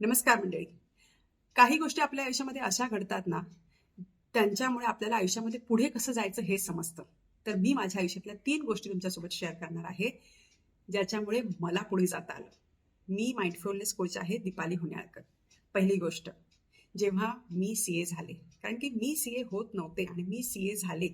नमस्कार मंडळी. काही गोष्टी आपल्या आयुष्यामध्ये अशा घडतात ना त्यांच्यामुळे आपल्याला आयुष्यामध्ये पुढे कसं जायचं हे समजतं. तर मी माझ्या आयुष्यातल्या तीन गोष्टी तुमच्यासोबत शेअर करणार आहे ज्याच्यामुळे मला पुढे जाता आलं. मी माइंडफुलनेस कोच आहे दीपाली हुण्याळकर. पहिली गोष्ट जेव्हा मी सी ए झाले कारण की मी सी ए होत नव्हते आणि मी सी ए झाले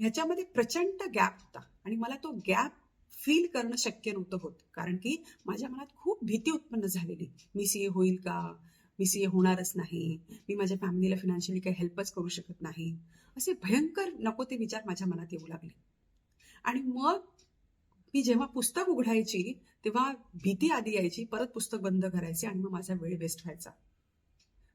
ह्याच्यामध्ये प्रचंड गॅप होता. आणि मला तो गॅप फील करणं शक्य नव्हतं होत. कारण की माझ्या मनात खूप भीती उत्पन्न झालेली. मी सी ए होईल का? मी सी ए होणारच नाही. मी माझ्या फॅमिलीला फिनान्शियली काही हेल्पच करू शकत नाही. असे भयंकर नको ते विचार माझ्या मनात येऊ लागले. आणि मग मी जेव्हा पुस्तक उघडायची तेव्हा भीती आधी यायची परत पुस्तक बंद करायचे आणि मग माझा वेळ वेस्ट व्हायचा.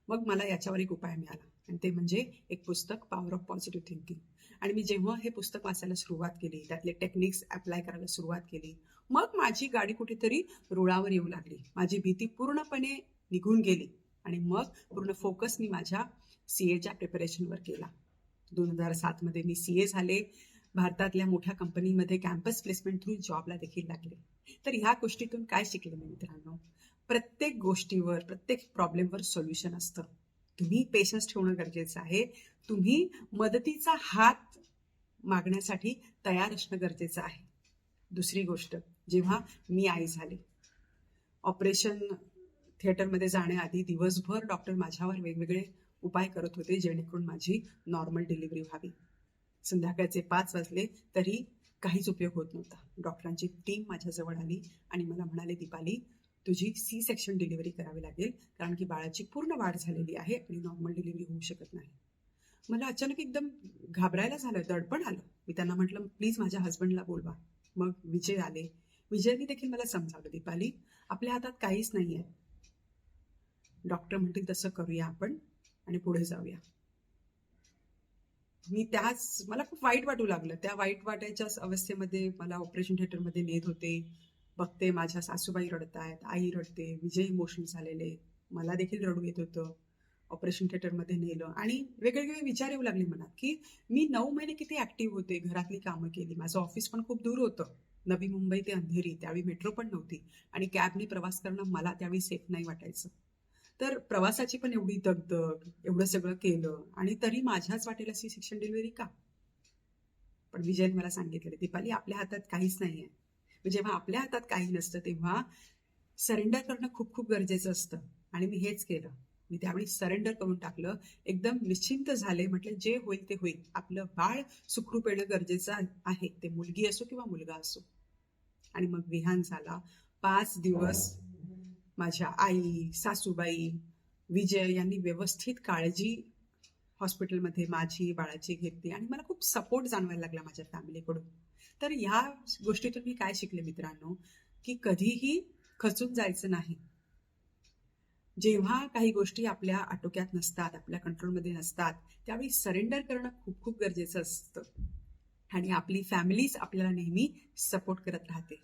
मग मला याच्यावर एक उपाय मिळाला. आणि ते म्हणजे एक पुस्तक पॉवर ऑफ पॉझिटिव्ह थिंकिंग आणि मी जेव्हा हे पुस्तक वाचायला सुरुवात केली त्यातले टेक्निक्स अप्लाय करायला सुरुवात केली मग माझी गाडी कुठेतरी रुळावर येऊ लागली. माझी भीती पूर्णपणे निघून गेली. आणि मग पूर्ण फोकस मी माझ्या सी एच्या प्रिपरेशनवर केला. दोन हजार सातमध्ये मी सी ए झाले. भारतातल्या मोठ्या कंपनीमध्ये कॅम्पस प्लेसमेंट थ्रू जॉबला देखील लागले. तर ह्या गोष्टीतून काय शिकले मी मित्रांनो? प्रत्येक गोष्टीवर प्रत्येक प्रॉब्लेमवर सोल्युशन असतं. तुम्ही पेशन्स ठेवणं गरजेचं आहे. तुम्ही मदतीचा हात मागण्यासाठी तयार असणं गरजेचं आहे. दुसरी गोष्ट जेव्हा मी आई झाले ऑपरेशन थिएटरमध्ये जाण्याआधी दिवसभर डॉक्टर माझ्यावर वेगवेगळे उपाय करत होते जेणेकरून माझी नॉर्मल डिलिव्हरी व्हावी. संध्याकाळचे पाच वाजले तरी काहीच उपयोग होत नव्हता. डॉक्टरांची टीम माझ्याजवळ आली आणि मला म्हणाले दीपाली तुझी सी सेक्शन डिलिव्हरी करावी लागेल कारण की बाळाची पूर्ण वाढ झालेली आहे आणि नॉर्मल डिलिव्हरी होऊ शकत नाही. मला अचानक एकदम घाबरायला झालं दडपण आलं. मी त्यांना म्हटलं प्लीज माझ्या हस्बंडला बोलवा. मग विजय आले. विजयने देखील मला समजावलं दीपाली आपल्या हातात काहीच नाही आहे डॉक्टर म्हणतील तसं करूया आपण आणि पुढे जाऊया. मी त्याच मला खूप वाईट वाटू लागलं. त्या वाईट वाटायच्याच अवस्थेमध्ये मला ऑपरेशन थिएटरमध्ये नेत होते. बघते माझ्या सासूबाई रडत आहेत आई रडते विजय इमोशनल झालेले मला देखील रडू येत होतं. ऑपरेशन थिएटरमध्ये नेलं. आणि वेगवेगळे विचार येऊ लागले मनात की मी नऊ महिने किती ऍक्टिव्ह होते घरातली कामं केली. माझं ऑफिस पण खूप दूर होतं. नवी मुंबई ते अंधेरी त्यावेळी मेट्रो पण नव्हती. आणि कॅबनी प्रवास करणं मला त्यावेळी सेफ नाही वाटायचं. तर प्रवासाची पण एवढी दगदग एवढं सगळं केलं. आणि तरी माझ्याच वाटेल अशी शिक्षण डिलिव्हरी का? पण विजयने मला सांगितलं दीपाली आपल्या हातात काहीच नाही आहे जेव्हा आपल्या हातात काही नसतं तेव्हा सरेंडर करणं खूप खूप गरजेचं असतं. आणि मी हेच केलं. मी त्यावेळी सरेंडर करून टाकलं. एकदम निश्चिंत झाले. म्हटलं जे होईल ते होईल. आपलं बाळ सुखरूप येणं गरजेचं आहे. ते मुलगी असो किंवा मुलगा असो. आणि मग विहान झाला. पाच दिवस माझ्या आई सासूबाई विजय यांनी व्यवस्थित काळजी हॉस्पिटलमध्ये माझी बाळाची घेतली आणि मला खूप सपोर्ट जाणवायला लागला माझ्या फॅमिलीकडून तर ह्या गोष्टीतून मी काय शिकले मित्रांनो? की कधीही खचून जायचं नाही. जेव्हा काही गोष्टी आपल्या आटोक्यात नसतात आपल्या कंट्रोलमध्ये नसतात त्यावेळी सरेंडर करणं खूप खूप गरजेचं असतं. आणि आपली फॅमिलीच आपल्याला नेहमी सपोर्ट करत राहते.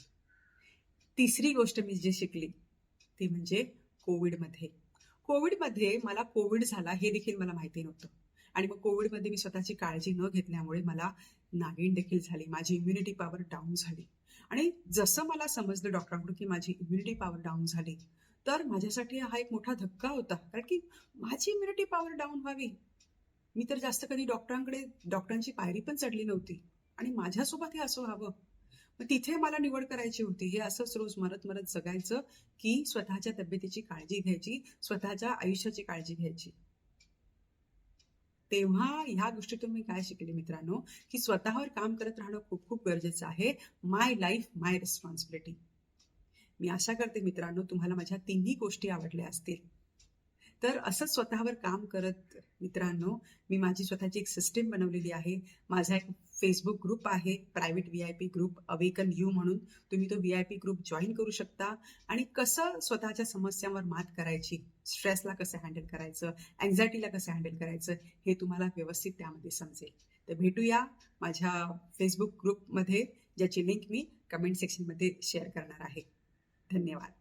तिसरी गोष्ट मी जी शिकली ती म्हणजे कोविडमध्ये कोविडमध्ये मला कोविड झाला हे देखील मला माहिती नव्हतं. आणि मग कोविडमध्ये मी स्वतःची काळजी न घेतल्यामुळे मला नागिन देखील झाली. माझी इम्युनिटी पॉवर डाऊन झाली. आणि जसं मला समजलं डॉक्टरांकडून की माझी इम्युनिटी पॉवर डाऊन झाली तर माझ्यासाठी हा एक मोठा धक्का होता. कारण की माझी इम्युनिटी पॉवर डाऊन व्हावी. मी तर जास्त कधी डॉक्टरांकडे डॉक्टरांची पायरी पण चढली नव्हती. आणि माझ्यासोबत हे असं व्हावं. मग तिथे मला निवड करायची होती. हे असंच रोज मरत मरत जगायचं की स्वतःच्या तब्येतीची काळजी घ्यायची स्वतःच्या आयुष्याची काळजी घ्यायची. तेव्हा ह्या गोष्टीतून मी काय शिकले मित्रांनो? की स्वतःवर काम करत राहणं खूप खूप गरजेचं आहे. माय लाईफ माय रिस्पॉन्सिबिलिटी मी आशा करते मित्रांनो तुम्हाला माझ्या तिन्ही गोष्टी आवडल्या असतील. तर असंच स्वतःवर काम करत मित्रांनो मी माझी स्वतःची एक सिस्टीम बनवलेली आहे. माझा एक फेसबुक ग्रुप आहे private V I P group awaken you म्हणून. तुम्ही तो V I P group join करू शकता. आणि कसं स्वतःच्या समस्यांवर मात करायची स्ट्रेसला कसं हँडल करायचं अँझायटीला कसं हँडल करायचं हे तुम्हाला व्यवस्थित त्यामध्ये समजेल. तर भेटूया माझ्या फेसबुक ग्रुपमध्ये ज्याची लिंक मी कमेंट सेक्शनमध्ये शेअर करणार आहे. धन्यवाद.